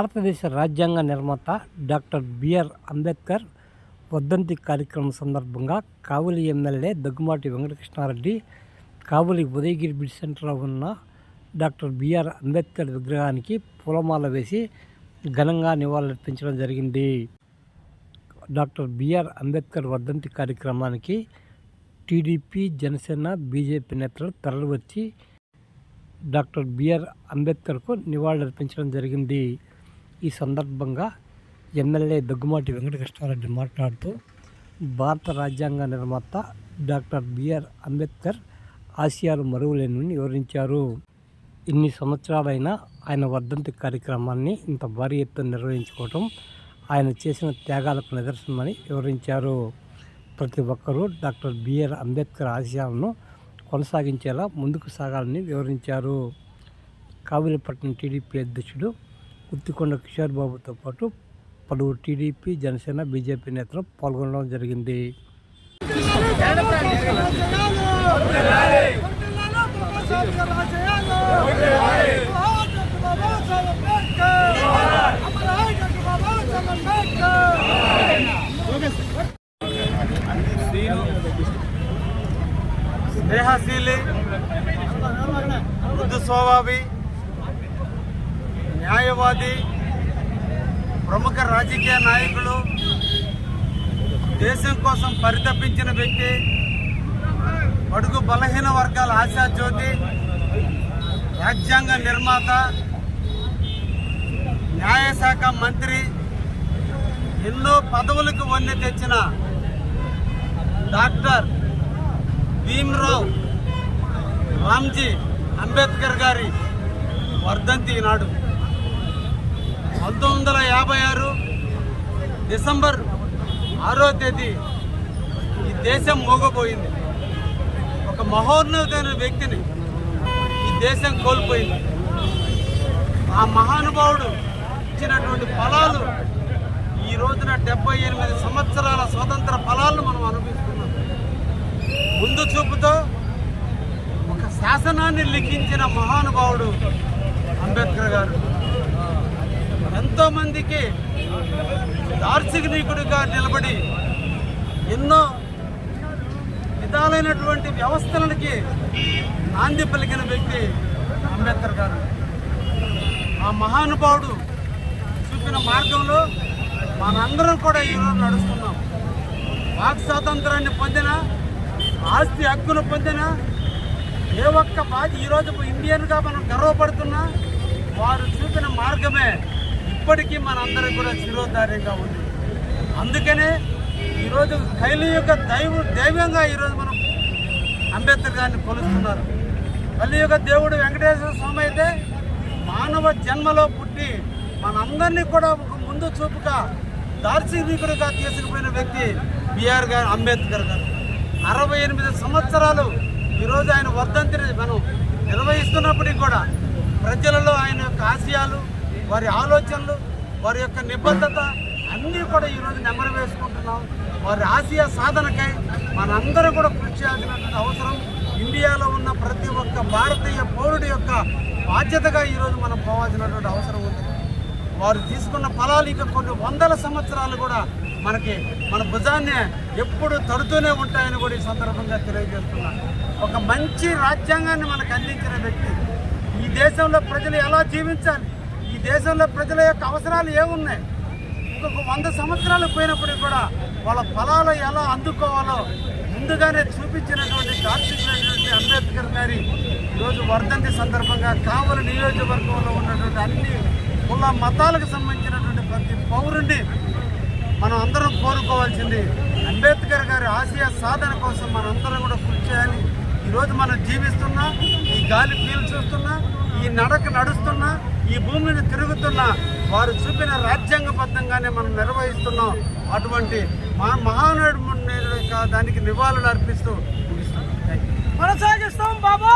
భారతదేశ రాజ్యాంగ నిర్మాత డాక్టర్ బిఆర్ అంబేద్కర్ వర్ధంతి కార్యక్రమం సందర్భంగా కావలి ఎమ్మెల్యే దగ్గుమాటి వెంకటకృష్ణారెడ్డి కావలి ఉదయగిరి బ్రిడ్జ్ సెంటర్లో ఉన్న డాక్టర్ బిఆర్ అంబేద్కర్ విగ్రహానికి పూలమాల వేసి ఘనంగా నివాళులర్పించడం జరిగింది. డాక్టర్ బిఆర్ అంబేద్కర్ వర్ధంతి కార్యక్రమానికి టీడీపీ జనసేన బీజేపీ నేతలు తరలివచ్చి డాక్టర్ బిఆర్ అంబేద్కర్కు నివాళులర్పించడం జరిగింది. ఈ సందర్భంగా ఎమ్మెల్యే దగ్గుమాటి వెంకటకృష్ణారెడ్డి మాట్లాడుతూ భారత రాజ్యాంగ నిర్మాత డాక్టర్ బిఆర్ అంబేద్కర్ ఆసియాలు మరువలేనని వివరించారు. ఇన్ని సంవత్సరాలైనా ఆయన వర్ధంతి కార్యక్రమాన్ని ఇంత భారీ ఎత్తున నిర్వహించుకోవటం ఆయన చేసిన త్యాగాలకు నిదర్శనమని వివరించారు. ప్రతి ఒక్కరూ డాక్టర్ బిఆర్ అంబేద్కర్ ఆశయాలను కొనసాగించేలా ముందుకు సాగాలని వివరించారు. కావిలిపట్నం టీడీపీ అధ్యక్షుడు ఉత్తికొండ కిషోర్ బాబుతో పాటు పలువురు టీడీపీ జనసేన బీజేపీ నేతలు పాల్గొనడం జరిగింది. స్నేహశీలి మృదు స్వభావి న్యాయవాది ప్రముఖ రాజకీయ నాయకులు దేశం కోసం పరితపించిన వ్యక్తి అడుగు బలహీన వర్గాల ఆశాజ్యోతి రాజ్యాంగ నిర్మాత న్యాయశాఖ మంత్రి ఎన్నో పదవులకు వన్నె తెచ్చిన డాక్టర్ భీమ్రావ్ రామ్జీ అంబేద్కర్ గారి వర్ధంతి ఈనాడు. పంతొమ్మిది వందల యాభై ఆరు డిసెంబర్ ఆరో తేదీ ఈ దేశం మోగపోయింది ఒక మహోన్నతమైన వ్యక్తిని ఈ దేశం కోల్పోయింది. ఆ మహానుభావుడు ఇచ్చినటువంటి ఫలాలు ఈ రోజున డెబ్బై ఎనిమిది సంవత్సరాల స్వతంత్ర ఫలాలను మనం అనుభవిస్తున్నాం. ముందు చూపుతో ఒక శాసనాన్ని లిఖించిన మహానుభావుడు అంబేద్కర్ గారు. ఎంతో మందికి దార్శనికుడిగా నిలబడి ఎన్నో విధాలైనటువంటి వ్యవస్థలకి నాంది పలికిన వ్యక్తి అంబేద్కర్ గారు. ఆ మహానుభావుడు చూపిన మార్గంలో మనందరం కూడా ఈరోజు నడుస్తున్నాం. వాక్ స్వాతంత్రాన్ని పొందిన ఆస్తి హక్కును పొందిన ఏ ఒక్క బాధ ఈరోజు ఇండియన్గా మనం గర్వపడుతున్నా వారు చూపిన మార్గమే ఇప్పటికీ మనందరికీ కూడా శిరోధార్యంగా ఉంది. అందుకనే ఈరోజు కలియుగ దైవ దైవంగా ఈరోజు మనం అంబేద్కర్ గారిని కొలుస్తున్నారు. కలియుగ దేవుడు వెంకటేశ్వర స్వామి అయితే మానవ జన్మలో పుట్టి మనందరినీ కూడా ఒక ముందు చూపుగా దార్శనికుడిగా తీసుకుపోయిన వ్యక్తి బిఆర్ గారు అంబేద్కర్ గారు. అరవై ఎనిమిది సంవత్సరాలు ఈరోజు ఆయన వర్ధంతిని మనం నిర్వహిస్తున్నప్పటికీ కూడా ప్రజలలో ఆయన యొక్క ఆశయ వారి ఆలోచనలు వారి యొక్క నిబద్ధత అన్నీ కూడా ఈరోజు నెమరు వేసుకుంటున్నాం. వారి ఆసియా సాధనకై మనందరూ కూడా కృషి చేయాల్సినటువంటి అవసరం. ఇండియాలో ఉన్న ప్రతి ఒక్క భారతీయ పౌరుడి యొక్క బాధ్యతగా ఈరోజు మనం పోవాల్సినటువంటి అవసరం ఉంది. వారు తీసుకున్న ఫలాలు ఇక కొన్ని వందల సంవత్సరాలు కూడా మనకి మన భుజాన్ని ఎప్పుడు తడుతూనే ఉంటాయని కూడా ఈ సందర్భంగా తెలియజేస్తున్నా. ఒక మంచి రాజ్యాంగాన్ని మనకు అందించిన వ్యక్తి. ఈ దేశంలో ప్రజలు ఎలా జీవించాలి? దేశంలో ప్రజల యొక్క అవసరాలు ఏమున్నాయి? ఇంకొక వంద సంవత్సరాలు పోయినప్పటికీ కూడా వాళ్ళ ఫలాలు ఎలా అందుకోవాలో ముందుగానే చూపించినటువంటి దార్శనికులైనటువంటి అంబేద్కర్ గారి ఈరోజు వర్ధంతి సందర్భంగా కావలి నియోజకవర్గంలో ఉన్నటువంటి అన్ని కుల మతాలకు సంబంధించినటువంటి ప్రతి పౌరుణ్ణి మనం అందరం కోరుకోవాల్సింది అంబేద్కర్ గారి ఆశయ సాధన కోసం మనందరం కూడా కృషి ఈరోజు మనం జీవిస్తున్నా ఈ గాలి పీల్చుస్తున్నా ఈ నడక నడుస్తున్నా ఈ భూమిని తిరుగుతున్నా వారు చూపిన రాజ్యాంగబద్ధంగానే మనం నిర్వహిస్తున్నాం. అటువంటి మా మహానుడు దానికి నివాళులు అర్పిస్తూ ముగిస్తాం కొనసాగిస్తాం బాబా.